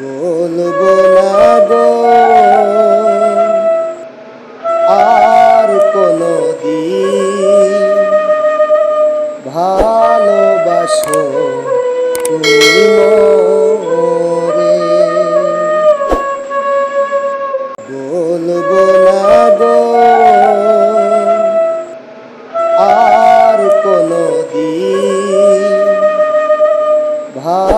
বলব না গো। আর কোনো দিন ভালোবাসো রে বলব না গো। আর কোনো ভালো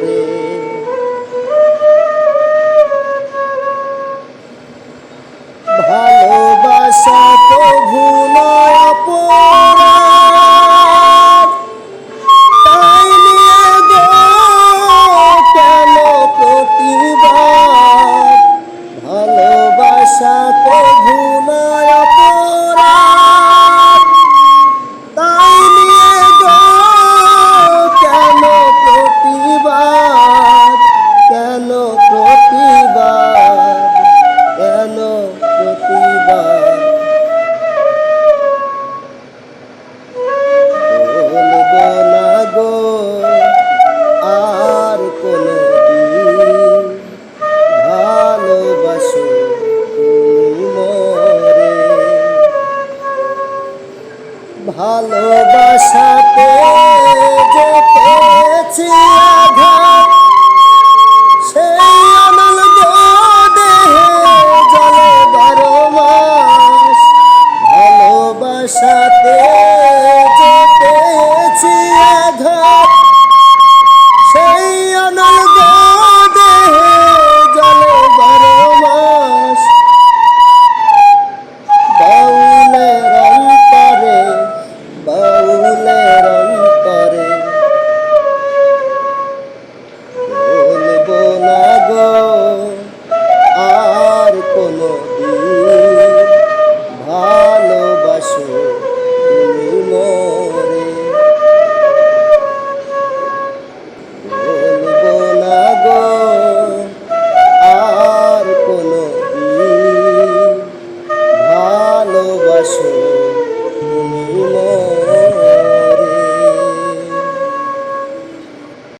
রে। ভালোবাসা তো ভুলা পড়া ভালোবাসাতে যেতেছি পেয়েছি আঘাত। সেই আনল দেহে জলে মাস। ভালোবাসাতে যে আঘাত। galera.